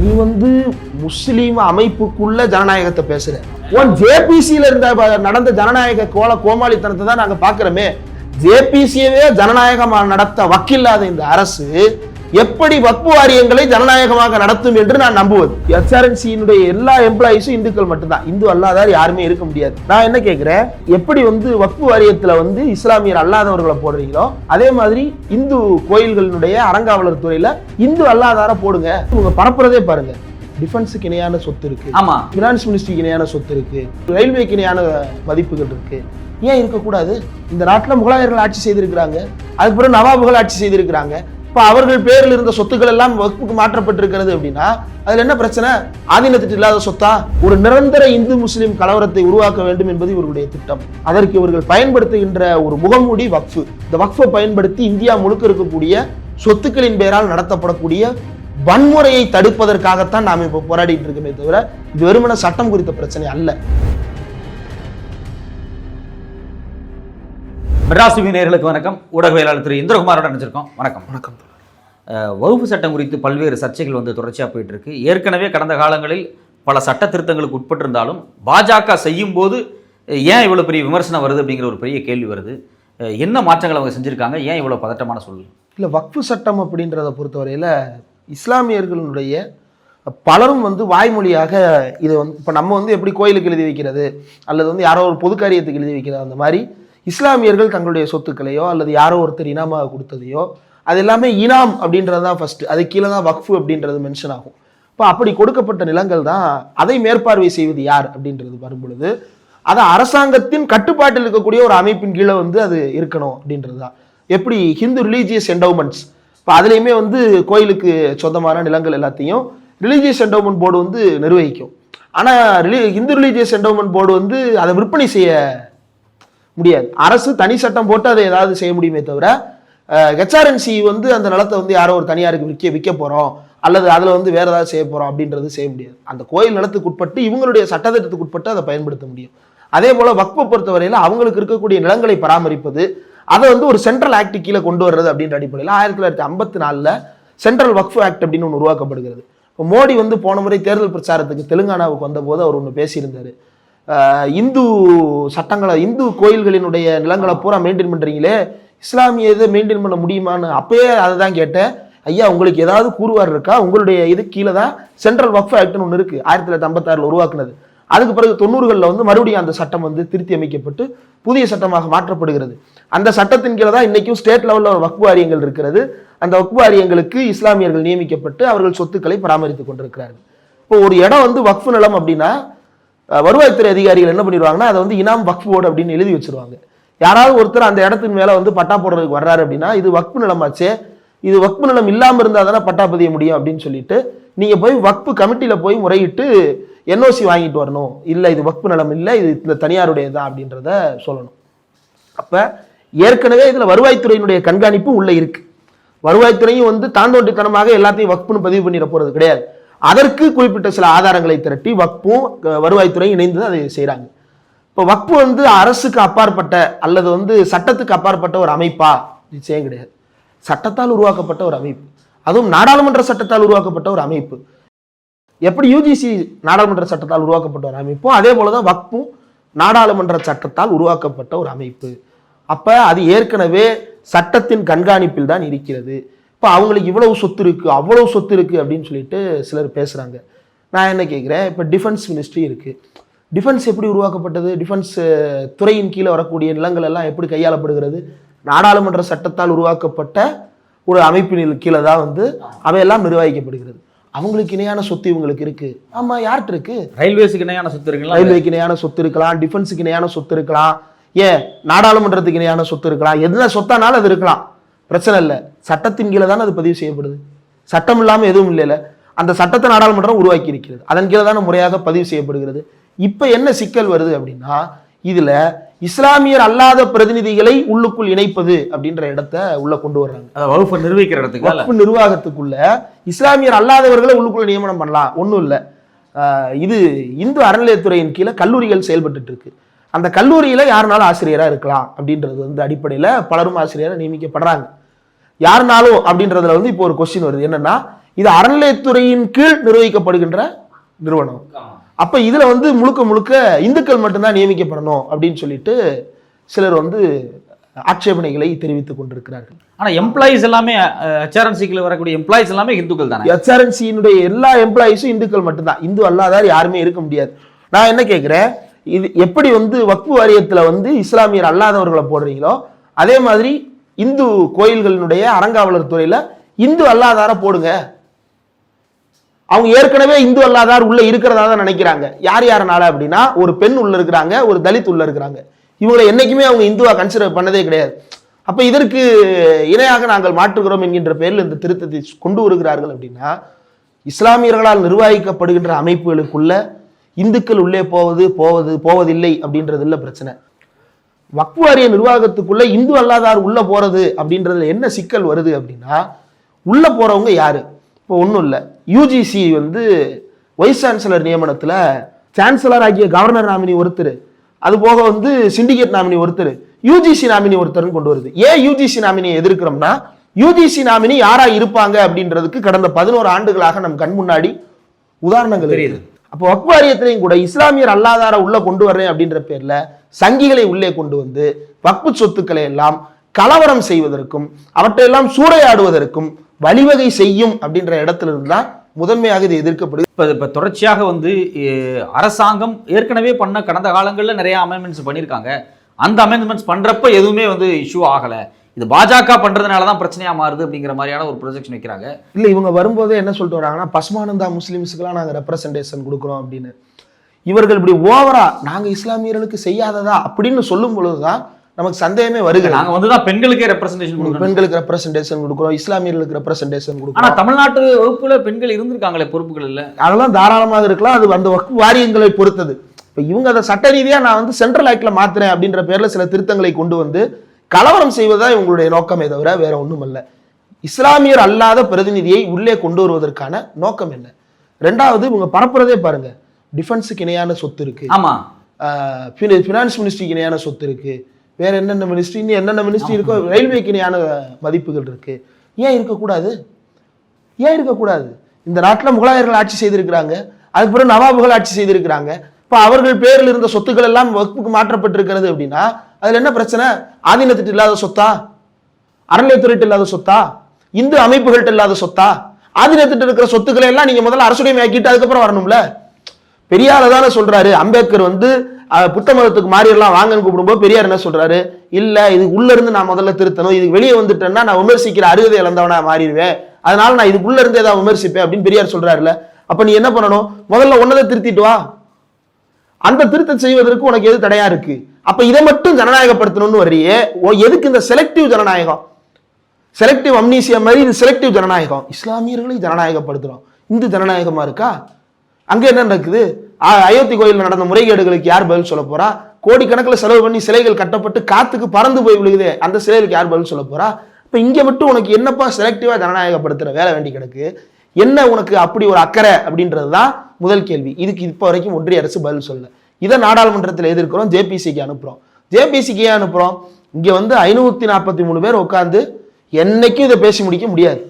நீ வந்து முஸ்லீம் அமைப்புக்குள்ள ஜனநாயகத்தை பேசுற. உன் ஜேபிசியில இருந்த நடந்த ஜனநாயக கோல கோமாளித்தனத்தை தான் நாங்க பார்க்குறோமே. ஜேபிசியவே ஜனநாயகமாக நடத்த வக்கில்லாத இந்த அரசு எப்படி வக்பு வாரியங்களை ஜனநாயகமாக நடத்தும் என்று நான் நம்புவது? எச்ஆர்என்சியினுடைய எல்லா எம்ப்ளாயிஸும் இந்துக்கள் மட்டும்தான். இந்து அல்லாதார் யாருமே இருக்க முடியாது. நான் என்ன கேட்கிறேன்? எப்படி வந்து வக்பு வாரியத்துல வந்து இஸ்லாமியர் அல்லாதவர்களை போடுறீங்களோ அதே மாதிரி இந்து கோயில்களினுடைய அறங்காவலர் துறையில இந்து அல்லாதார போடுங்க. இவங்க பரப்புறதே பாருங்க. டிஃபென்ஸுக்கு இணையான சொத்து இருக்கு. ஆமா. ஃபினான்ஸ் மினிஸ்ட்ரிக்கு இணையான சொத்து இருக்கு. ரயில்வேக்கு இணையான மதிப்புகள் இருக்கு. ஏன் இருக்கக்கூடாது? இந்த நாட்டில் முகலாயர்கள் ஆட்சி செய்திருக்கிறாங்க. அதுக்கு பிறகு நவாபுகள் ஆட்சி செய்திருக்கிறாங்க. இப்போ அவர்கள் பேரில் இருந்த சொத்துக்கள் எல்லாம் வகுப்புக்கு மாற்றப்பட்டிருக்கிறது அப்படின்னா அதுல என்ன பிரச்சனை? ஆதீனத்திட்டு இல்லாத சொத்தா? ஒரு நிரந்தர இந்து முஸ்லிம் கலவரத்தை உருவாக்க வேண்டும் என்பது இவர்களுடைய திட்டம். அதற்கு இவர்கள் பயன்படுத்துகின்ற ஒரு முகமூடி வக்ஃபு. இந்த வக்ஃபை பயன்படுத்தி இந்தியா முழுக்க இருக்கக்கூடிய சொத்துக்களின் பெயரால் நடத்தப்படக்கூடிய வன்முறையை தடுப்பதற்காகத்தான் நாம் இப்போ போராடிட்டு இருக்கோமே தவிர இது வெறுமன சட்டம் குறித்த பிரச்சனை அல்ல. மெட்ராஸ் டிவி நேயர்களுக்கு வணக்கம். ஊடகவியலாளர் திரு இந்திரகுமாரோட நினைச்சிருக்கோம் வணக்கம். வணக்கம் வகுப்பு சட்டம் குறித்து பல்வேறு சர்ச்சைகள் வந்து தொடர்ச்சியாக போயிட்டுருக்கு. ஏற்கனவே கடந்த காலங்களில் பல சட்ட திருத்தங்களுக்கு உட்பட்டிருந்தாலும் பாஜக செய்யும்போது ஏன் இவ்வளோ பெரிய விமர்சனம் வருது அப்படிங்கிற ஒரு பெரிய கேள்வி வருது. என்ன மாற்றங்கள் அவங்க செஞ்சிருக்காங்க? ஏன் இவ்வளோ பதட்டமான சூழல் இல்லை வக்ஃபு சட்டம் அப்படின்றத பொறுத்தவரையில் இஸ்லாமியர்களுடைய பலரும் வந்து வாய்மொழியாக இதை வந்து இப்போ நம்ம வந்து எப்படி கோயிலுக்கு எழுதி வைக்கிறது? அல்லது வந்து யாரோ ஒரு பொது காரியத்துக்கு எழுதி வைக்கிறது? அந்த மாதிரி இஸ்லாமியர்கள் தங்களுடைய சொத்துக்களையோ அல்லது யாரோ ஒருத்தர் இனமாக கொடுத்ததையோ அது எல்லாமே இனாம் அப்படின்றது தான் ஃபஸ்ட்டு அது கீழே தான் வக்ஃபு அப்படின்றது மென்ஷன் ஆகும். இப்போ அப்படி கொடுக்கப்பட்ட நிலங்கள் தான் அதை மேற்பார்வை செய்வது யார் அப்படின்றது வரும்பொழுது அதை அது அரசாங்கத்தின் கட்டுப்பாட்டில் இருக்கக்கூடிய ஒரு அமைப்பின் கீழே வந்து அது இருக்கணும் அப்படின்றது தான் எப்படி? ஹிந்து ரிலீஜியஸ் என்டவுமெண்ட்ஸ் இப்போ அதுலேயுமே வந்து கோயிலுக்கு சொந்தமான நிலங்கள் எல்லாத்தையும் ரிலீஜியஸ் என்டவுமெண்ட் போர்டு வந்து நிர்வகிக்கும். ஆனால் ரிலி ஹிந்து ரிலீஜியஸ் என்டவுமெண்ட் போர்டு வந்து அதை விற்பனை செய்ய முடியாது. அரசு தனி சட்டம் போட்டு அதை ஏதாவது செய்ய முடியுமே தவிர ஹெச்ஆர்என்சி வந்து அந்த நிலத்தை வந்து யாரோ ஒரு தனியாருக்கு விற்க விற்க போகிறோம் அல்லது அதில் வந்து வேற ஏதாவது செய்ய போகிறோம் அப்படின்றது செய்ய முடியாது. அந்த கோயில் நிலத்துக்கு உட்பட்டு இவங்களுடைய சட்டத்திட்டத்துக்கு உட்பட்டு அதை பயன்படுத்த முடியும். அதே போல் வக்பை பொறுத்தவரையில் அவங்களுக்கு இருக்கக்கூடிய நிலங்களை பராமரிப்பது அதை வந்து ஒரு சென்ட்ரல் ஆக்ட் கீழே கொண்டு வர்றது அப்படின்ற அடிப்படையில் ஆயிரத்தி தொள்ளாயிரத்தி ஐம்பத்தி நாலில் சென்ட்ரல் வக்ஃபு ஆக்ட் அப்படின்னு ஒன்று உருவாக்கப்படுகிறது. இப்போ மோடி வந்து போன முறை தேர்தல் பிரச்சாரத்துக்கு தெலுங்கானாவுக்கு வந்தபோது அவர் ஒன்று பேசியிருந்தார். இந்து சட்டங்களை இந்து கோயில்களினுடைய நிலங்களை பூரா மெயின்டைன் பண்றீங்களே இஸ்லாமிய இதை மெயின்டைன் பண்ண முடியுமான்னு அப்பயே அதை தான் கேட்டேன். ஐயா உங்களுக்கு ஏதாவது கூறுவார் இருக்கா? உங்களுடைய இது கீழே தான் சென்ட்ரல் வக்ஃப் ஆக்ட்னு ஒன்று இருக்குது ஆயிரத்தி தொள்ளாயிரத்தி ஐம்பத்தாறில் உருவாக்குனது. அதுக்கு பிறகு தொண்ணூறுகளில் வந்து மறுபடியும் அந்த சட்டம் வந்து திருத்தி அமைக்கப்பட்டு புதிய சட்டமாக மாற்றப்படுகிறது. அந்த சட்டத்தின் கீழே தான் இன்றைக்கும் ஸ்டேட் லெவலில் ஒரு வக்ஃபு வாரியங்கள் இருக்கிறது. அந்த வக்ஃபு வாரியங்களுக்கு இஸ்லாமியர்கள் நியமிக்கப்பட்டு அவர்கள் சொத்துக்களை பராமரித்துக் கொண்டிருக்கிறார்கள். இப்போ ஒரு இடம் வந்து வக்ஃபு நிலம் அப்படின்னா வருவாய்த்துறை அதிகாரிகள் என்ன பண்ணிடுவாங்கன்னா அதை வந்து இனாம் வக்ஃப் போர்டு அப்படின்னு எழுதி வச்சிருவாங்க. யாராவது ஒருத்தர் அந்த இடத்தின் மேலே வந்து பட்டா போடுறதுக்கு வர்றாரு அப்படின்னா இது வக்பு நிலமாச்சே. இது வக்பு நிலம் இல்லாமல் இருந்தால் தானே பட்டா பதிய முடியும் அப்படின்னு சொல்லிட்டு நீங்கள் போய் வக்பு கமிட்டியில் போய் முறையிட்டு என்ஓசி வாங்கிட்டு வரணும். இல்லை இது வக்பு நிலம் இல்லை இது இந்த தனியாருடைய தான் அப்படின்றத சொல்லணும். அப்போ ஏற்கனவே இதில் வருவாய்த்துறையினுடைய கண்காணிப்பு உள்ளே இருக்குது வருவாய்த்துறையும் வந்து தாண்டோட்டித்தனமாக எல்லாத்தையும் வக்புன்னு பதிவு பண்ணிட போகிறது கிடையாது. அதற்கு குறிப்பிட்ட சில ஆதாரங்களை திரட்டி வக்பும் வருவாய்த்துறையும் இணைந்து அதை செய்கிறாங்க இப்போ வக்பு வந்து அரசுக்கு அப்பாற்பட்ட அல்லது வந்து சட்டத்துக்கு அப்பாற்பட்ட ஒரு அமைப்பா? நிச்சயம் கிடையாது. சட்டத்தால் உருவாக்கப்பட்ட ஒரு அமைப்பு. அதுவும் நாடாளுமன்ற சட்டத்தால் உருவாக்கப்பட்ட ஒரு அமைப்பு. எப்படி யூஜிசி நாடாளுமன்ற சட்டத்தால் உருவாக்கப்பட்ட ஒரு அமைப்போ அதே போலதான் வக்பும் நாடாளுமன்ற சட்டத்தால் உருவாக்கப்பட்ட ஒரு அமைப்பு. அப்ப அது ஏற்கனவே சட்டத்தின் கண்காணிப்பில் தான் இருக்கிறது. இப்போ அவங்களுக்கு இவ்வளவு சொத்து இருக்கு அவ்வளவு சொத்து இருக்கு அப்படின்னு சொல்லிட்டு சிலர் பேசுறாங்க. நான் என்ன கேட்குறேன் இப்போ டிஃபென்ஸ் மினிஸ்ட்ரி இருக்குது டிஃபென்ஸ் எப்படி உருவாக்கப்பட்டது? டிஃபென்ஸ் துறையின் கீழே வரக்கூடிய நிலங்கள் எல்லாம் எப்படி கையாளப்படுகிறது? நாடாளுமன்ற சட்டத்தால் உருவாக்கப்பட்ட ஒரு அமைப்பின் கீழே தான் வந்து அவையெல்லாம் நிர்வகிக்கப்படுகிறது. அவங்களுக்கு இணையான சொத்து இவங்களுக்கு இருக்கு. ஆமா யார்கிட்ட இருக்கு? ரயில்வேஸுக்கு இணையான சொத்து இருக்குங்களா? ரயில்வேக்கு இணையான சொத்து இருக்கலாம் டிஃபென்ஸுக்கு இணையான சொத்து இருக்கலாம். ஏன்? நாடாளுமன்றத்துக்கு இணையான சொத்து இருக்கலாம். எதுல சொத்தானாலும் அது இருக்கலாம். பிரச்சனை இல்லை. சட்டத்தின் கீழே தானே அது பதிவு செய்யப்படுது. சட்டம் இல்லாமல் எதுவும் இல்லைல்ல. அந்த சட்டத்தை நாடாளுமன்றம் உருவாக்கி இருக்கிறது அதன் கீழே தானே முறையாக பதிவு செய்யப்படுகிறது. இப்போ என்ன சிக்கல் வருது அப்படின்னா இதுல இஸ்லாமியர் அல்லாத பிரதிநிதிகளை உள்ளுக்குள் இணைப்பது அப்படின்ற இடத்த உள்ள கொண்டு வர்றாங்க. வகுப்பு நிர்வகிக்கிற இடத்துக்கு வக்ஃபு நிர்வாகத்துக்குள்ள இஸ்லாமியர் அல்லாதவர்களை உள்ளுக்குள்ள நியமனம் பண்ணலாம். ஒன்றும் இல்லை. இது இந்து அறநிலையத்துறையின் கீழே கல்லூரிகள் செயல்பட்டுட்டு இருக்கு. அந்த கல்லூரியில யாருனாலும் ஆசிரியரா இருக்கலாம் அப்படின்றது வந்து அடிப்படையில பலரும் ஆசிரியரா நியமிக்கப்படுறாங்க. யாருனாலும் அப்படின்றதுல வந்து இப்போ ஒரு கொஸ்டின் வருது. என்னன்னா இது அறநிலையத்துறையின் கீழ் நிர்வகிக்கப்படுகின்ற நிறுவனம். அப்ப இதுல வந்து முழுக்க முழுக்க இந்துக்கள் மட்டும்தான் நியமிக்கப்படணும் அப்படின்னு சொல்லிட்டு சிலர் வந்து ஆட்சேபனைகளை தெரிவித்துக் கொண்டிருக்கிறார்கள். ஆனா எம்ப்ளாயிஸ் எல்லாமே ஹெச்ஆர்என்சிக்குள்ள வரக்கூடிய எம்ப்ளாயிஸ் எல்லாமே இந்துக்கள் தானே? எச்ஆர்என்சியினுடைய எல்லா எம்ப்ளாயிஸும் இந்துக்கள் மட்டும்தான். இந்து அல்லாதார் யாருமே இருக்க முடியாது. நான் என்ன கேட்கிறேன் இது எப்படி வந்து வக்ஃபு வாரியத்துல வந்து இஸ்லாமியர் அல்லாதவர்களை போடுறீங்களோ அதே மாதிரி இந்து கோயில்களினுடைய அறங்காவலர் துறையில இந்து அல்லாதார போடுங்க. அவங்க ஏற்கனவே இந்து அல்லாதார் உள்ள இருக்கிறதா தான் நினைக்கிறாங்க. யார் யாரனால அப்படின்னா ஒரு பெண் உள்ள இருக்கிறாங்க ஒரு தலித் உள்ள இருக்கிறாங்க. இவங்களை என்னைக்குமே அவங்க இந்துவா கன்சிடர் பண்ணதே கிடையாது. அப்ப இதற்கு இணையாக நாங்கள் மாற்றுகிறோம் என்கின்ற பெயரில் இந்த திருத்தத்தை கொண்டு வருகிறார்கள் அப்படின்னா இஸ்லாமியர்களால் நிர்வகிக்கப்படுகின்ற அமைப்புகளுக்குள்ள இந்துக்கள் உள்ளே போவது போவது போவதில்லை அப்படின்றது இல்லை பிரச்சனை. வக்ஃபு வாரிய நிர்வாகத்துக்குள்ள இந்து அல்லாதார் உள்ள போறது அப்படின்றதுல என்ன சிக்கல் வருது அப்படின்னா உள்ள போறவங்க யாரு? இப்போ ஒன்றும் இல்லை. யூஜிசி வந்து வைஸ் சான்சலர் நியமனத்துல சான்சலர் ஆகிய கவர்னர் நாமினி ஒருத்தர். அது போக வந்து சிண்டிகேட் நாமினி ஒருத்தர். யூஜிசி நாமினி ஒருத்தர்னு கொண்டு வருது. ஏன் யூஜிசி நாமினியை எதிர்க்கிறோம்னா யூஜிசி நாமினி யாரா இருப்பாங்க அப்படின்றதுக்கு கடந்த பதினோரு ஆண்டுகளாக நம் கண் முன்னாடி உதாரணங்கள் தெரியுது. அப்போ வக்ஃபு வாரியத்திலையும் கூட இஸ்லாமியர் அல்லாதார உள்ள கொண்டு வர்றேன் அப்படின்ற பேர்ல சங்கிகளை உள்ளே கொண்டு வந்து வக்ஃபு சொத்துக்களை எல்லாம் கலவரம் செய்வதற்கும் அவற்றையெல்லாம் சூறையாடுவதற்கும் வழிவகை செய்யும் அப்படின்ற இடத்துல இருந்தா முதன்மையாக இது எதிர்க்கப்படுது இப்போ இப்போ தொடர்ச்சியாக வந்து அரசாங்கம் ஏற்கனவே பண்ண கடந்த காலங்களில் நிறைய அமெண்ட்மெண்ட்ஸ் பண்ணியிருக்காங்க அந்த அமெண்ட்மெண்ட்ஸ் பண்ணுறப்ப எதுவுமே வந்து இஷ்யூ ஆகலை. இது பாஜக பண்ணுறதுனால தான் பிரச்சனையாக மாறுது அப்படிங்கிற மாதிரியான ஒரு ப்ரொஜெக்ஷன் வைக்கிறாங்க. இல்ல இவங்க வரும்போதே என்ன சொல்லிட்டு வராங்கன்னா பஸ்மானந்தா முஸ்லிம்ஸுக்கெல்லாம் நாங்க ரெப்ரசன்டேஷன் கொடுக்குறோம் அப்படின்னு. இவர்கள் இப்படி ஓவரா நாங்க இஸ்லாமியர்களுக்கு செய்யாததா அப்படின்னு சொல்லும் பொழுதுதான் நமக்கு சந்தேகமே வருகிறது. நாங்கள் வந்து தான் பெண்களுக்கே ரெப்ரசன்டேஷன் கொடுக்கணும். பெண்களுக்கு ரெப்ரசன்டேஷன் கொடுக்குறோம். இஸ்லாமியர்களுக்கு ரெப்ரசன்டேஷன் கொடுக்குறோம். ஆனால் தமிழ்நாட்டு வகுப்புல பெண்கள் இருந்திருக்காங்களே பொறுப்புகள் இல்லை? அதெல்லாம் தாராளமாக இருக்கலாம். அது அந்த வக்ஃபு வாரியங்களை பொறுத்தது. இப்போ இவங்க அதை சட்ட ரீதியா நான் வந்து சென்ட்ரல் ஆக்ட்ல மாத்துறேன் அப்படின்ற பேர்ல சில திருத்தங்களை கொண்டு வந்து கலவரம் செய்வதா இவங்களுடைய நோக்கமே தவிர வேற ஒண்ணும் அல்ல. இஸ்லாமியர் அல்லாத பிரதிநிதியை உள்ளே கொண்டு வருவதற்கான நோக்கம் என்ன? ரெண்டாவது இவங்க பரப்புறதே பாருங்க. டிஃபென்ஸுக்கு இணையான சொத்து இருக்கு. ஆமாம் ஃபினான்ஸ் மினிஸ்ட்ரிக்கு இணையான சொத்து இருக்கு. வேற என்னென்ன மினிஸ்ட்ரி இன்னும் என்னென்ன மினிஸ்ட்ரி இருக்கோ ரயில்வேக்கு இணையான மதிப்புகள் இருக்கு. ஏன் இருக்கக்கூடாது? ஏன் இருக்கக்கூடாது? இந்த நாட்டில் முகலாயர்கள் ஆட்சி செய்திருக்கிறாங்க. அதுக்கு பிறகு நவாபுகள் ஆட்சி செய்திருக்கிறாங்க. இப்போ அவர்கள் பேரில் இருந்த சொத்துக்கள் எல்லாம் வகுப்புக்கு மாற்றப்பட்டிருக்கிறது அப்படின்னா அதுல என்ன பிரச்சனை? ஆதீனத்திட்டு இல்லாத சொத்தா? அறநிலையத்துறையிட்ட இல்லாத சொத்தா? இந்து அமைப்புகள்கிட்ட இல்லாத சொத்தா? ஆதீனத்திட்டு இருக்கிற சொத்துக்களை எல்லாம் நீங்க முதல்ல அரசுடைமையாக்கிட்டு அதுக்கப்புறம் வரணும்ல. பெரியார் தானே சொல்றாரு அம்பேத்கர் வந்து புத்த மதத்துக்கு மாறியெல்லாம் வாங்கன்னு கூப்பிடும்போது பெரியார் என்ன சொல்றாரு? இல்ல இது உள்ள இருந்து நான் முதல்ல திருத்தணும். இதுக்கு வெளியே வந்துட்டேன்னா நான் விமர்சிக்கிற அருகதை இழந்தவனா மாறிடுவேன். அதனால நான் இதுக்குள்ள இருந்து ஏதாவது விமர்சிப்பேன் அப்படின்னு பெரியார் சொல்றாருல்ல. அப்ப நீ என்ன பண்ணணும்? முதல்ல ஒன்னதை திருத்திட்டு வா. அந்த திருத்தம் செய்வதற்கு உனக்கு எது தடையா இருக்கு? அப்ப இதை மட்டும் ஜனநாயகப்படுத்தணும்னு வர்றியே. ஓ, எதுக்கு இந்த செலக்டிவ் ஜனநாயகம்? செலக்டிவ் அம்னீசியா மாதிரி இது செலக்டிவ் ஜனநாயகம். இஸ்லாமியர்களை ஜனநாயகப்படுத்துறோம். இந்து ஜனநாயகமா இருக்கா? அங்க என்ன நடக்குது? அயோத்தி கோயில் நடந்த முறைகேடுகளுக்கு யார் பதில் சொல்ல போறா? கோடிக்கணக்கில் செலவு பண்ணி சிலைகள் கட்டப்பட்டு காத்துக்கு பறந்து போய் விழுகுதே அந்த சிலைகளுக்கு யார் பதில் சொல்ல போறா? இப்போ இங்க மட்டும் உனக்கு என்னப்பா செலக்டிவா ஜனநாயகப்படுத்துற வேலை வேண்டி கிடக்கு? என்ன உனக்கு அப்படி ஒரு அக்கறை அப்படின்றது தான் முதல் கேள்வி. இதுக்கு இப்போ வரைக்கும் ஒன்றிய அரசு பதில் சொல்லல. இதை நாடாளுமன்றத்தில் எதிர்க்கிறோம் ஜேபிசிக்கு அனுப்புறோம். ஜேபிசிக்கு ஏன் அனுப்புறோம்? இங்க வந்து ஐநூத்தி நாற்பத்தி மூணு பேர் உட்காந்து என்னைக்கும் இதை பேசி முடிக்க முடியாது.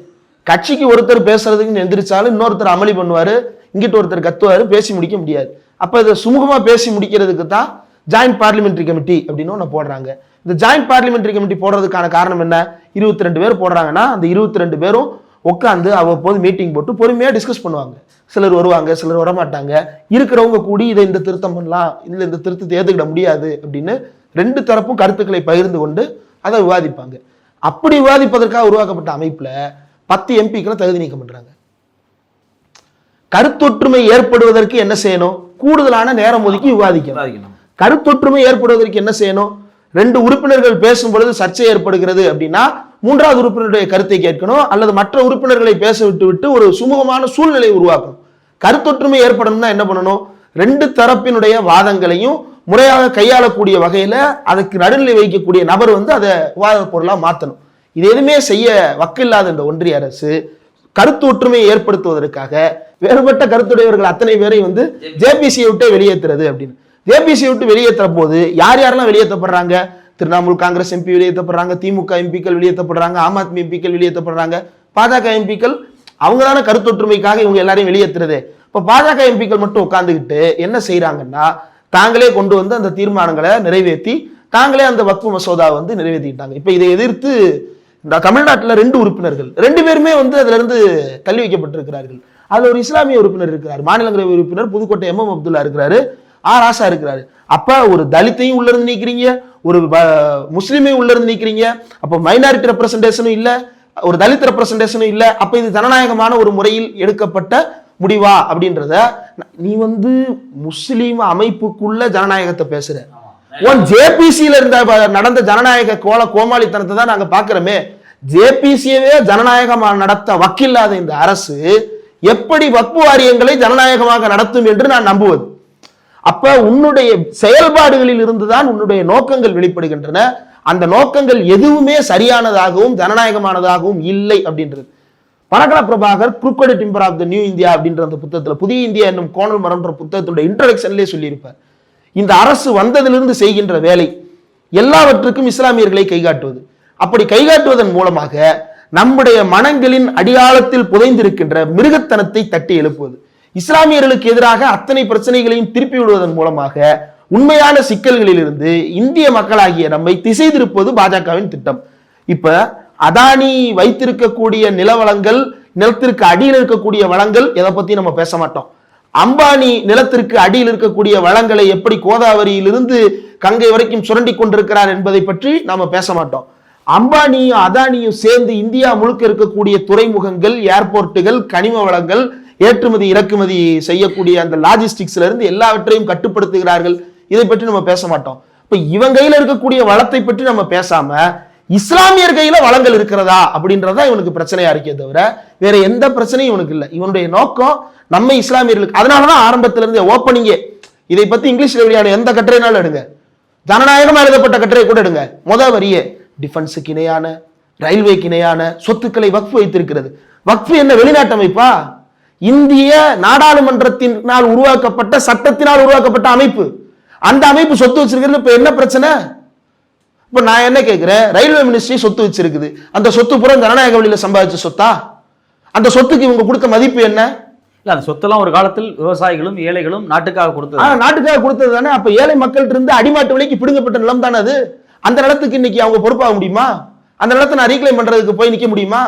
கட்சிக்கு ஒருத்தர் பேசுறதுக்கு எந்திரிச்சாலும் இன்னொருத்தர் அமளி பண்ணுவாரு. இங்கிட்டு ஒருத்தர் கத்துவார் பேசி முடிக்க முடியாது. அப்போ இதை சுமூகமாக பேசி முடிக்கிறதுக்கு தான் ஜாயிண்ட் பார்லிமெண்ட்ரி கமிட்டி அப்படின்னு ஒன்று போடுறாங்க. இந்த ஜாயிண்ட் பார்லிமெண்ட்ரி கமிட்டி போடுறதுக்கான காரணம் என்ன? இருபத்தி ரெண்டு பேர் போடுறாங்கன்னா அந்த இருபத்தி ரெண்டு பேரும் உட்காந்து அவ்வப்போது மீட்டிங் போட்டு பொறுமையாக டிஸ்கஸ் பண்ணுவாங்க. சிலர் வருவாங்க சிலர் வரமாட்டாங்க. இருக்கிறவங்க கூடி இதை இந்த திருத்தம் பண்ணலாம் இல்லை இந்த திருத்தத்தை ஏற்றுக்கிட முடியாது அப்படின்னு ரெண்டு தரப்பும் கருத்துக்களை பகிர்ந்து கொண்டு அதை விவாதிப்பாங்க. அப்படி விவாதிப்பதற்காக உருவாக்கப்பட்ட அமைப்பில் பத்து எம்பிக்களை தகுதி நீக்கம் பண்ணுறாங்க கருத்தொற்றுமை ஏற்படுவதற்கு என்ன செய்யணும்? கூடுதலான நேரம் ஒதுக்கி விவாதிக்கணும். கருத்தொற்றுமை ஏற்படுவதற்கு என்ன செய்யணும்? ரெண்டு உறுப்பினர்கள் பேசும் பொழுது சர்ச்சை ஏற்படுகிறது அப்படின்னா மூன்றாவது உறுப்பினருடைய கருத்தை கேட்கணும் அல்லது மற்ற உறுப்பினர்களை பேச விட்டு விட்டு ஒரு சுமூகமான சூழ்நிலை உருவாக்கணும். கருத்தொற்றுமை ஏற்படணும்னா என்ன பண்ணணும்? ரெண்டு தரப்பினுடைய வாதங்களையும் முறையாக கையாளக்கூடிய வகையில அதுக்கு நடுநிலை வைக்கக்கூடிய நபர் வந்து அதை விவாத பொருளா மாத்தணும். இது எதுவுமே செய்ய வக்கில்லாத இந்த ஒன்றிய அரசு கருத்து ஒற்றுமையை ஏற்படுத்துவதற்காக வேறுபட்ட கருத்துடையவர்கள் அத்தனை பேரையும் வந்து ஜேபிசியை விட்டே வெளியேற்றுறது அப்படின்னு. ஜேபிசியை விட்டு வெளியேற்ற போது யார் யாரெல்லாம் வெளியேற்றப்படுறாங்க திரிணாமுல் காங்கிரஸ் எம்பி வெளியேற்றப்படுறாங்க திமுக எம்பிக்கள் வெளியேற்றப்படுறாங்க ஆம் ஆத்மி எம்பிக்கள் வெளியேற்றப்படுறாங்க பாஜக எம்பிக்கள் அவங்களான கருத்தொற்றுமைக்காக இவங்க எல்லாரையும் வெளியேற்றுறது இப்போ பாஜக எம்பிக்கள் மட்டும் உட்காந்துக்கிட்டு என்ன செய்கிறாங்கன்னா தாங்களே கொண்டு வந்து அந்த தீர்மானங்களை நிறைவேற்றி தாங்களே அந்த வக்ஃபு மசோதாவை வந்து நிறைவேற்றிக்கிட்டாங்க. இப்போ இதை எதிர்த்து இந்த தமிழ்நாட்டில் ரெண்டு உறுப்பினர்கள் ரெண்டு பேருமே வந்து அதுலேருந்து தள்ளி வைக்கப்பட்டிருக்கிறார்கள். அதில் ஒரு இஸ்லாமிய உறுப்பினர் இருக்கிறார். மாநிலங்களவை உறுப்பினர் புதுக்கோட்டை எம் எம் அப்துல்லா இருக்கிறாரு. ஆ ராசா இருக்கிறாரு. அப்ப ஒரு தலித்தையும் உள்ள இருந்து நீக்கிறீங்க. ஒரு முஸ்லீமையும் உள்ளேருந்து உள்ள இருந்து நீக்கிறீங்க. அப்ப மைனாரிட்டி ரெப்ரசன்டேஷனும் இல்ல. ஒரு தலித் ரெப்ரசன்டேஷனும் இல்ல. அப்ப இது ஜனநாயகமான ஒரு முறையில் எடுக்கப்பட்ட முடிவா அப்படின்றத நீ வந்து முஸ்லீம் அமைப்புக்குள்ள ஜனநாயகத்தை பேசுற. உன் ஜேபிசியில இருந்த நடந்த ஜனநாயக கோல கோமாளித்தனத்தை தான் நாங்க பாக்குறோமே. ஜேபிசியவே ஜனநாயகமா நடத்த வக்கில்லாத இந்த அரசு எப்படி வக்பு வாரியங்களை ஜனநாயகமாக நடத்தும் என்று நான் நம்புவது? அப்ப உன்னுடைய செயல்பாடுகளில் இருந்துதான் உன்னுடைய நோக்கங்கள் வெளிப்படுகின்றன. அந்த நோக்கங்கள் எதுவுமே சரியானதாகவும் ஜனநாயகமானதாகவும் இல்லை அப்படின்றது. Parakala Prabhakar crooked timber of the new India அப்படின்ற அந்த புத்தகத்துல புதிய இந்தியா என்னும் கோணல் மரம்ன்ற புத்தகத்தினுடைய இன்ட்ரடக்ஷன்லேயே சொல்லியிருப்பார். இந்த அரசு வந்ததிலிருந்து செய்கின்ற வேலை எல்லாவற்றுக்கும் இஸ்லாமியர்களை கைகாட்டுவது. அப்படி கைகாட்டுவதன் மூலமாக நம்முடைய மனங்களின் அடியாளத்தில் புதைந்திருக்கின்ற மிருகத்தனத்தை தட்டி எழுப்புவது. இஸ்லாமியர்களுக்கு எதிராக அத்தனை பிரச்சனைகளையும் திருப்பி விடுவதன் மூலமாக உண்மையான சிக்கல்களிலிருந்து இந்திய மக்களாகிய நம்மை திசை திருப்பது பாஜகவின் திட்டம். இப்ப அதானி வைத்திருக்கக்கூடிய நிலவளங்கள் நிலத்திற்கு அடியில் இருக்கக்கூடிய வளங்கள் எதை பத்தி நம்ம பேச மாட்டோம். அம்பானி நிலத்திற்கு அடியில் இருக்கக்கூடிய வளங்களை எப்படி கோதாவரியிலிருந்து கங்கை வரைக்கும் சுரண்டி கொண்டிருக்கிறார் என்பதை பற்றி நாம பேச மாட்டோம். அம்பானியும் அதானியும் சேர்ந்து இந்தியா முழுக்க இருக்கக்கூடிய துறைமுகங்கள் ஏர்போர்ட்டுகள் கனிம வளங்கள் ஏற்றுமதி இறக்குமதி செய்யக்கூடிய அந்த லாஜிஸ்டிக்ஸ்ல இருந்து எல்லாவற்றையும் கட்டுப்படுத்துகிறார்கள். இதை பற்றி நம்ம பேச மாட்டோம். இப்ப இவன் கையில இருக்கக்கூடிய வளத்தை பற்றி நம்ம பேசாம இஸ்லாமியர் கையில வளங்கள் இருக்கிறதா அப்படின்றதா இவனுக்கு பிரச்சனையா இருக்கே தவிர வேற எந்த பிரச்சனையும் இவனுக்கு இல்லை. இவனுடைய நோக்கம் நம்ம இஸ்லாமியர்களுக்கு அதனாலதான் ஆரம்பத்துல இருந்தே ஓப்பனிங்கே இதை பத்தி இங்கிலீஷ்ல வெளியான எந்த கட்டுரைனாலும் எடுங்க. ஜனநாயகமா எழுதப்பட்ட கட்டுரை கூட எடுங்க. முத வரியே. டிஃபென்ஸுக்கு இணையான ரயில்வேக்கு இணையான சொத்துக்களை வக்ஃபு வைத்திருக்கிறது. வக்ஃபு என்ன? வெளிநாட்டு அமைப்பா? இந்திய நாடாளுமன்றத்தினால் உருவாக்கப்பட்ட சட்டத்தினால் உருவாக்கப்பட்ட அமைப்பு. அந்த அமைப்பு சொத்து வச்சிருக்கிறது. இப்ப என்ன பிரச்சனை? இப்ப நான் என்ன கேட்கிறேன்? ரயில்வே மினிஸ்ட்ரி சொத்து வச்சிருக்குது. அந்த சொத்து பூரா ஜனநாயக வழியில சம்பாதிச்ச சொத்தா? அந்த சொத்துக்கு இவங்க கொடுத்த மதிப்பு என்ன? இல்ல அந்த சொத்தெல்லாம் ஒரு காலத்தில் விவசாயிகளும் ஏழைகளும் நாட்டுக்காக கொடுத்தது. நாட்டுக்காக கொடுத்தது தானே? அப்ப ஏழை மக்கள்கிட்ட இருந்து அடிமாட்டு விலைக்கு பிடுங்கப்பட்ட நிலம் தானே அது? அந்த நிலத்துக்கு இன்னைக்கு அவங்க பொறுப்பாக முடியுமா? அந்த நிலத்தை நான் ரீக்ளைம் பண்றதுக்கு போய் நிக்க முடியுமா?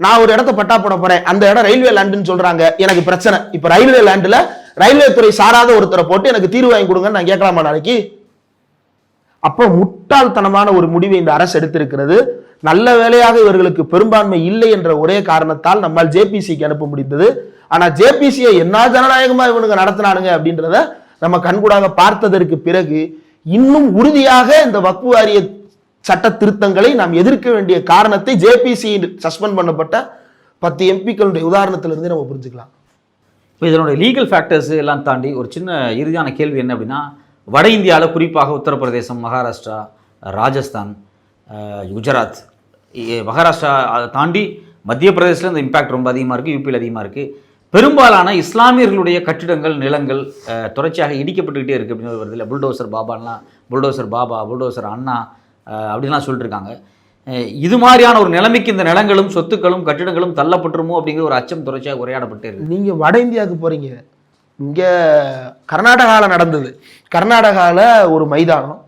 நான் ஒரு இடத்த பட்டா போட போறேன். அந்த இடம் ரயில்வே லேண்டுன்னு சொல்றாங்க. எனக்கு பிரச்சனை. இப்ப ரயில்வே லேண்டுல ரயில்வே துறை சாராத ஒருத்தரை போட்டு எனக்கு தீர்வு வாங்கி கொடுங்கன்னு நான் கேட்கலாமா நாளைக்கு? அப்போ முட்டாள்தனமான ஒரு முடிவை இந்த அரசு எடுத்திருக்கிறது. நல்ல வேலையாக இவர்களுக்கு பெரும்பான்மை இல்லை என்ற ஒரே காரணத்தால் நம்மால் ஜேபிசிக்கு அனுப்ப முடிந்தது. ஆனா ஜேபிசியை என்ன ஜனநாயகமா இவனுங்க நடத்தினானுங்க அப்படின்றத நம்ம கண்கூடாக பார்த்ததற்கு பிறகு இன்னும் உறுதியாக இந்த வக்பு வாரிய சட்ட திருத்தங்களை நாம் எதிர்க்க வேண்டிய காரணத்தை ஜேபிசி சஸ்பெண்ட் பண்ணப்பட்ட பத்து எம்பிக்களுடைய உதாரணத்திலிருந்து நம்ம புரிஞ்சுக்கலாம். இப்போ இதனுடைய லீகல் ஃபேக்டர்ஸ் எல்லாம் தாண்டி ஒரு சின்ன இறுதியான கேள்வி என்ன அப்படின்னா வட இந்தியாவில் குறிப்பாக உத்தரப்பிரதேசம் மகாராஷ்டிரா ராஜஸ்தான் குஜராத் மகாராஷ்டிரா அதை தாண்டி மத்திய பிரதேசத்தில் இந்த இம்பாக்ட் ரொம்ப அதிகமாக இருக்குது யூபியில் அதிகமாக இருக்குது பெரும்பாலான இஸ்லாமியர்களுடைய கட்டிடங்கள் நிலங்கள் தொடர்ச்சியாக இடிக்கப்பட்டுக்கிட்டே இருக்குது அப்படின்னு வருது இல்லை புல்டோசர் பாபான்லாம் புல்டோசர் பாபா புல்டோசர் அண்ணா அப்படின்லாம் சொல்லிட்டுருக்காங்க இது மாதிரியான ஒரு நிலைமைக்கு இந்த நிலங்களும் சொத்துக்களும் கட்டிடங்களும் தள்ளப்பட்டுருமோ அப்படிங்கிற ஒரு அச்சம் தொடர்ச்சியாக உரையாடப்பட்டு இருக்கு. நீங்கள் வட இந்தியாவுக்கு போகிறீங்க இங்கே கர்நாடகாவில் நடந்தது. கர்நாடகாவில் ஒரு மைதானம்.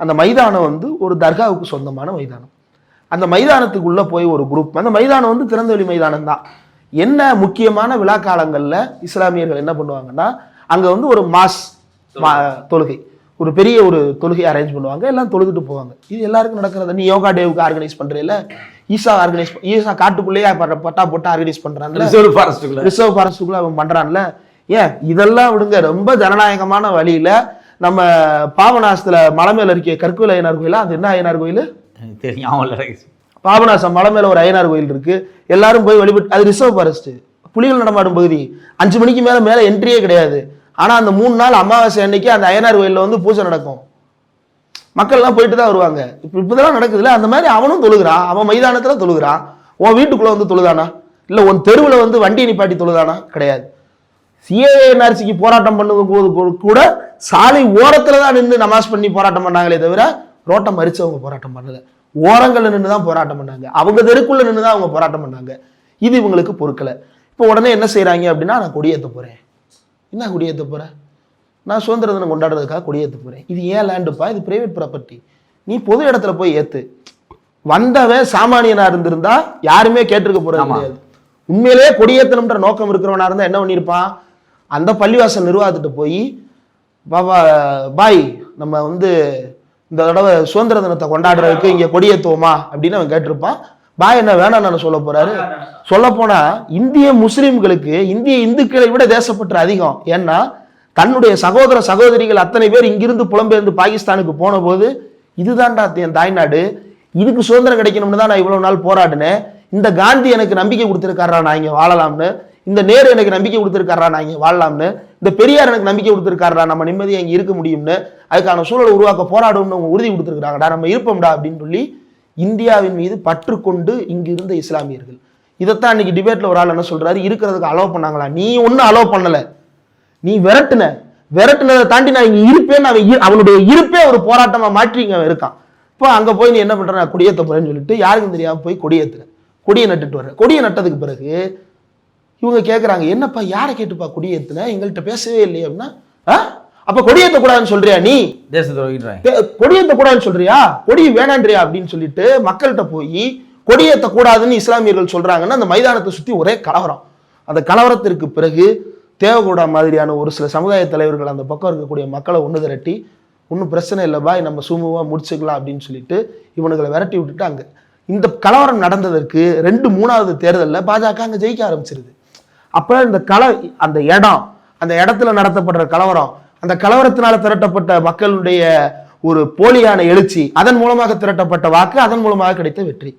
அந்த மைதானம் வந்து ஒரு தர்காவுக்கு சொந்தமான மைதானம். அந்த மைதானத்துக்குள்ளே போய் ஒரு குரூப் அந்த மைதானம் வந்து திறந்தவெளி மைதானம் தான் என்ன முக்கியமான விழா காலங்கள்ல இஸ்லாமியர்கள் என்ன பண்ணுவாங்கன்னா அங்க வந்து ஒரு மாஸ் மா- தொழுகை. ஒரு பெரிய ஒரு தொழுகை அரேஞ்ச் பண்ணுவாங்க எல்லாம் தொழுதுட்டு போவாங்க. இது எல்லாருக்கும் நடக்கிறது நீ யோகா டேவுக்கு ஆர்கனைஸ் பண்றீல ஈசா ஆர்கனைஸ் ஈசா காட்டுக்குள்ளேயே பட்டா போட்டு ஆர்கனைஸ் பண்றாங்க ரிசர்வ் ஃபாரஸ்ட்டுக்குள்ள ரிசர்வ் ஃபாரஸ்ட்டுக்குள்ள அவன் பண்றான்ல? ஏன்? இதெல்லாம் விடுங்க ரொம்ப ஜனநாயகமான வழியில நம்ம பாபநாசத்துல மலை மேல இருக்க கற்குவில் ஐயனார் கோயிலா? அது என்ன ஐயனார் கோயில்? தெரியும். பாபநாசம் மலை மேலே ஒரு ஐயனார் கோயில் இருக்கு. எல்லாரும் போய் வழிபட்டு அது ரிசர்வ் ஃபாரஸ்ட்டு புலிகள் நடமாடும் பகுதி. அஞ்சு மணிக்கு மேலே மேலே என்ட்ரியே கிடையாது. ஆனால் அந்த மூணு நாள் அமாவாசை அன்னைக்கு அந்த அயனார் கோயிலில் வந்து பூஜை நடக்கும். மக்கள்லாம் போயிட்டு தான் வருவாங்க. இப்போ இப்போதெல்லாம் நடக்குதுல்ல? அந்த மாதிரி அவனும் தொழுகிறான் அவன் மைதானத்தில் தொழுகிறான் உன் வீட்டுக்குள்ளே வந்து தொழுதானா? இல்லை உன் தெருவில் வந்து வண்டி நிப்பாட்டி தொழுதானா? கிடையாது. சிஏஎன்ஆர்சிக்கு போராட்டம் பண்ணது போது கூட சாலை ஓரத்தில் தான் நின்று நமாஸ் பண்ணி போராட்டம் பண்ணாங்களே தவிர ரோட்டை மறிச்சவங்க போராட்டம் பண்ணலை. ஓரங்கள்ல நின்று தான் போராட்டம் பண்ணாங்க. அவங்க தெருக்குள்ள நின்று தான் அவங்க போராட்டம் பண்ணாங்க. இது இவங்களுக்கு பொறுக்கல. இப்போ உடனே என்ன செய்றாங்க அப்படின்னா நான் கொடியேற்ற போறேன். என்ன கொடியேற்ற போறேன் நான் சுதந்திர தினம் கொண்டாடுறதுக்காக கொடியேற்ற போறேன். இது ஏன் லேண்டுப்பா இது பிரைவேட் ப்ராப்பர்ட்டி நீ பொது இடத்துல போய் ஏத்து. வந்தவன் சாமானியனா இருந்திருந்தா யாருமே கேட்டிருக்க போறது ஆமா. கிடையாது. உண்மையிலேயே கொடியேத்தணும்ன்ற நோக்கம் இருக்கிறவனா இருந்தா என்ன பண்ணியிருப்பான்? அந்த பள்ளிவாசல் நிர்வாகத்திட்ட போய் பாபா பாய் நம்ம வந்து இந்த தடவை சுதந்திர தினத்தை கொண்டாடுறதுக்கு இங்க கொடியேத்துவோமா அப்படின்னு அவன் கேட்டிருப்பான். பாய் என்ன வேணாம் நான் சொல்ல போறாரு. சொல்ல போனா இந்திய முஸ்லிம்களுக்கு இந்திய இந்துக்களை விட தேசப்பற்று அதிகம். ஏன்னா தன்னுடைய சகோதர சகோதரிகள் அத்தனை பேர் இங்கிருந்து புலம்பெயர்ந்து பாகிஸ்தானுக்கு போன போது இதுதான்டா என் தாய்நாடு. இதுக்கு சுதந்திரம் கிடைக்கணும்னு தான் நான் இவ்வளவு நாள் போராடினேன். இந்த காந்தி எனக்கு நம்பிக்கை கொடுத்துருக்காரா நான் இங்க வாழலாம்னு. இந்த நேரு எனக்கு நம்பிக்கை கொடுத்துருக்காரா நான் இங்க வாழலாம்னு. இந்த பெரியார் எனக்கு நம்பிக்கை கொடுத்துருக்காருடா நம்ம நிம்மதியாக இங்கே இருக்க முடியும்னு அதுக்கான சூழலை உருவாக்க போராடும்னு அவங்க உறுதி கொடுத்துருக்காங்கடா நம்ம இருப்போம்டா அப்படின்னு சொல்லி இந்தியாவின் மீது பற்று கொண்டு இங்கு இருந்த இஸ்லாமியர்கள். இதைத்தான் இன்னைக்கு டிபேட்ல ஒரு ஆள் என்ன சொல்றாரு? இருக்கிறதுக்கு அலோவ் பண்ணாங்களா? நீ ஒன்றும் அலோவ் பண்ணல. நீ விரட்டுன. விரட்டுனதை தாண்டி நான் இங்க இருப்பேன்னு அவன் இரு- அவனுடைய இருப்பே ஒரு போராட்டமா மாற்றி இங்கே அவன் இருக்கான். இப்போ அங்க போய் நீ என்ன பண்ணுற நான் கொடியேற்ற போறேன்னு சொல்லிட்டு யாருக்கும் தெரியாம போய் கொடியேற்றுறேன் கொடியை நட்டுட்டு வர்ற. கொடியை நட்டதுக்கு பிறகு இவங்க கேக்குறாங்க என்னப்பா யாரை கேட்டுப்பா கொடியேத்துன? எங்கள்கிட்ட பேசவே இல்லையே அப்படின்னா ஆ? அப்ப கொடியேத்த கூடாதுன்னு சொல்றியா நீ? தேச கொடியேத்த கூடாதுன்னு சொல்றியா? கொடி வேணான்றியா? அப்படின்னு சொல்லிட்டு மக்கள்கிட்ட போய் கொடியேத்த கூடாதுன்னு இஸ்லாமியர்கள் சொல்றாங்கன்னா அந்த மைதானத்தை சுத்தி ஒரே கலவரம். அந்த கலவரத்திற்கு பிறகு தேவகூடா மாதிரியான ஒரு சில சமுதாய தலைவர்கள் அந்த பக்கம் இருக்கக்கூடிய மக்களை ஒன்று திரட்டி ஒன்றும் பிரச்சனை இல்லை பாய் நம்ம சுமூகமாக முடிச்சுக்கலாம் அப்படின்னு சொல்லிட்டு இவனுங்களை விரட்டி விட்டுட்டு அங்க இந்த கலவரம் நடந்ததற்கு ரெண்டு மூணாவது தேர்தலில் பாஜக அங்கே ஜெயிக்க ஆரம்பிச்சிருது. அப்போ இந்த கல அந்த இடம் அந்த இடத்துல நடத்தப்படுற கலவரம் அந்த கலவரத்தினால திரட்டப்பட்ட மக்களுடைய ஒரு போலியான எழுச்சி அதன் மூலமாக திரட்டப்பட்ட வாக்கு அதன் மூலமாக கிடைத்த வெற்றி.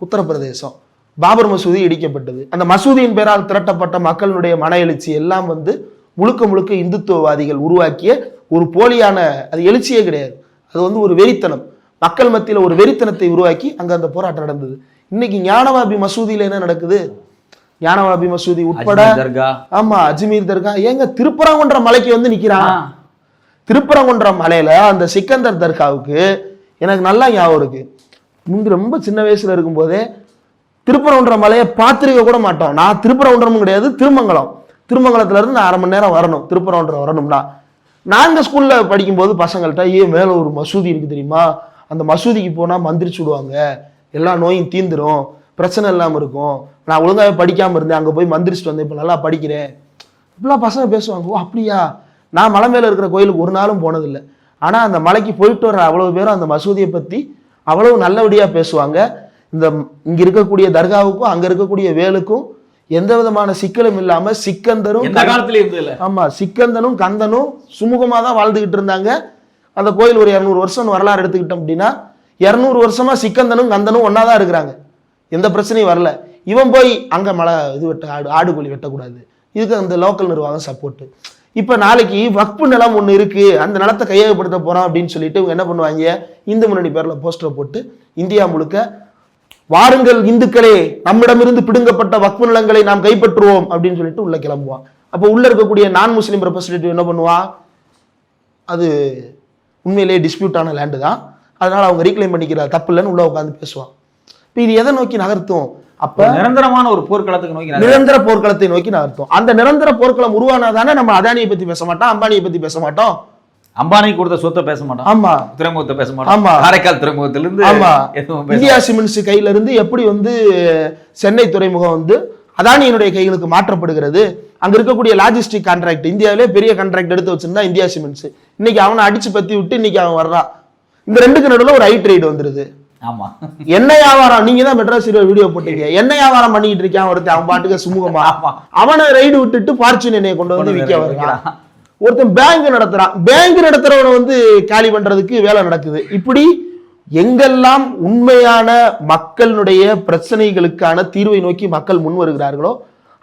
உத்தரப்பிரதேசம். பாபர் மசூதி இடிக்கப்பட்டது. அந்த மசூதியின் பேரால் திரட்டப்பட்ட மக்களுடைய மன எழுச்சி எல்லாம் வந்து முழுக்க முழுக்க இந்துத்துவவாதிகள் உருவாக்கிய ஒரு போலியான அது எழுச்சியே கிடையாது. அது வந்து ஒரு வெறித்தனம். மக்கள் மத்தியில் ஒரு வெறித்தனத்தை உருவாக்கி அங்கே அந்த போராட்டம் நடந்தது. இன்னைக்கு ஞானவாபி மசூதியில் என்ன நடக்குது? ஞானவாபி மசூதி உட்பட ஆமா அஜ்மீர் தர்கா. ஏங்க திருப்பரங்குன்ற மலைக்கு வந்து நிக்கிறான். ஆ. திருப்பரங்குன்றம் மலையில அந்த சிக்கந்தர் தர்காவுக்கு எனக்கு நல்லா ஞாபகம் இருக்கு. முந்தி ரொம்ப சின்ன வயசுல இருக்கும்போதே திருப்பரங்குன்றம் மலையை பார்த்திருக்க கூட மாட்டோம். நான் திருப்பரங்குன்றமும் கிடையாது திருமங்கலம். திருமங்கலத்துல இருந்து நான் அரை மணி நேரம் வரணும். திருப்பரங்குன்றம் வரணும்னா. நாங்க ஸ்கூல்ல படிக்கும்போது பசங்கள்ட்ட ஏ மேல ஒரு மசூதி இருக்கு தெரியுமா? அந்த மசூதிக்கு போனா மந்திரிச்சு விடுவாங்க. எல்லா நோயும் தீந்துரும். பிரச்சனை இல்லாம இருக்கும். நான் ஒழுங்காவே படிக்காம இருந்தேன். அங்க போய் மந்திரிச்சிட்டு வந்தேன். இப்ப நல்லா படிக்கிறேன். இப்படிலாம் பசங்க பேசுவாங்க. ஓ அப்படியா? நான் மலை மேல இருக்கிற கோயிலுக்கு ஒரு நாளும் போனதில்லை. ஆனா அந்த மலைக்கு போயிட்டு வர்ற அவ்வளவு பேரும் அந்த மசூதியை பத்தி அவ்வளவு நல்லபடியா பேசுவாங்க. இந்த இங்க இருக்கக்கூடிய தர்காவுக்கும் அங்க இருக்கக்கூடிய வேலுக்கும் எந்த விதமான சிக்கலும் இல்லாம சிக்கந்தரும் எந்த காலத்துல இருந்து இல்ல ஆமா சிக்கந்தனும் கந்தனும் சுமூகமா தான் வாழ்ந்துகிட்டு இருந்தாங்க. அந்த கோயில் ஒரு இரநூறு வருஷம் வரலாறு எடுத்துக்கிட்டோம் அப்படின்னா இரநூறு வருஷமா சிக்கந்தனும் கந்தனும் ஒண்ணா தான் இருக்கிறாங்க. எந்த பிரச்சனையும் வரல. இவன் போய் அங்கே மலை இது வெட்ட ஆடு ஆடு கோழி வெட்டக்கூடாது. இதுக்கு அந்த லோக்கல் நிர்வாகம் சப்போர்ட் இப்போ நாளைக்கு வக்பு நிலம் ஒன்று இருக்குது அந்த நிலத்தை கையகப்படுத்த போகிறோம் அப்படின்னு சொல்லிட்டு இவங்க என்ன பண்ணுவாங்க? இந்து முன்னணி பேரில் போஸ்டரை போட்டு இந்தியா முழுக்க வாருங்கள் இந்துக்களே நம்மிடமிருந்து பிடுங்கப்பட்ட வக்பு நிலங்களை நாம் கைப்பற்றுவோம் அப்படின்னு சொல்லிட்டு உள்ள கிளம்புவான். அப்போ உள்ள இருக்கக்கூடிய நான் முஸ்லீம் ரெப்ரஸன்டேட்டிவ் என்ன பண்ணுவான் அது உண்மையிலேயே டிஸ்பியூட்டான லேண்டு தான். அதனால் அவங்க ரீக்ளைம் பண்ணிக்கிற தப்பு இல்லைன்னு உள்ளே உட்காந்து பேசுவான். இப்போ இது எதை நோக்கி நகர்த்தும்? அப்ப நிரந்தரமான ஒரு போர்க்களத்துக்கு நோக்கி நிரந்தர போர்க்களத்தை நோக்கி நகர்த்தும். அந்த நிரந்தர போர்க்களம் உருவானாதானே நம்ம அதானியை பத்தி பேச மாட்டோம் அம்பானியை பத்தி பேச மாட்டோம்? அம்பானிக்கு கொடுத்த சொத்தை பேச மாட்டோம். ஆமா. துறைமுகத்தை பேச மாட்டோம். ஆமா. காரைக்கால் துறைமுகத்திலிருந்து ஆமா. இந்தியா சிமெண்ட்ஸ் கையில இருந்து எப்படி வந்து சென்னை துறைமுகம் வந்து அதானியினுடைய கைகளுக்கு மாற்றப்படுகிறது? அங்க இருக்கக்கூடிய லாஜிஸ்டிக் கான்ட்ராக்ட் இந்தியாவிலே பெரிய கான்ட்ராக்ட் எடுத்து வச்சிருந்தா இந்தியா சிமெண்ட்ஸ். இன்னைக்கு அவனை அடிச்சு பத்தி விட்டு இன்னைக்கு அவன் வர்றான். இந்த ரெண்டுக்கு நடுவுல ஒரு ஐ ட்ரேட் வந்துருது. ஆமா. எண்ணெய் வியாபாரம்? நீங்க தான் மெட்ராஸ் வீடியோ போட்டீங்க. எண்ணெய் வியாபாரம் பண்ணிட்டு இருக்கான் ஒருத்தன் அவன் பாட்டுக்கு சுமூகமா. அவனை ரைடு விட்டுட்டு ஃபார்ச்சூன் எண்ணெயை கொண்டு வந்து விற்க வருகிறான். ஒருத்தன் பேங்க் நடத்துறான். பேங்க் நடத்துறவனை வந்து காலி பண்றதுக்கு வேலை நடக்குது. இப்படி எங்கெல்லாம் உண்மையான மக்களுடைய பிரச்சனைகளுக்கான தீர்வை நோக்கி மக்கள் முன் வருகிறார்களோ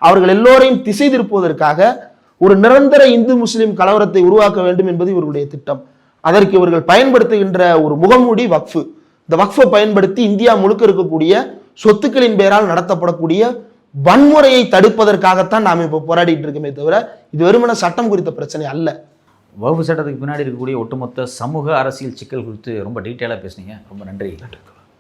அவர்கள் எல்லோரையும் திசை திருப்புவதற்காக ஒரு நிரந்தர இந்து முஸ்லிம் கலவரத்தை உருவாக்க வேண்டும் என்பது இவர்களுடைய திட்டம். அதற்கு இவர்கள் பயன்படுத்துகின்ற ஒரு முகமூடி வக்ஃபு. இந்த வக்ஃபை பயன்படுத்தி இந்தியா முழுக்க இருக்கக்கூடிய சொத்துக்களின் பெயரால் நடத்தப்படக்கூடிய வன்முறையை தடுப்பதற்காகத்தான் நாம் இப்போ போராடிட்டு இருக்கோமே தவிர இது வெறுமன சட்டம் குறித்த பிரச்சனை அல்ல. வகுப்பு சட்டத்துக்கு பின்னாடி இருக்கக்கூடிய ஒட்டுமொத்த சமூக அரசியல் சிக்கல் குறித்து ரொம்ப டீட்டெயிலாக பேசுனீங்க. ரொம்ப நன்றி.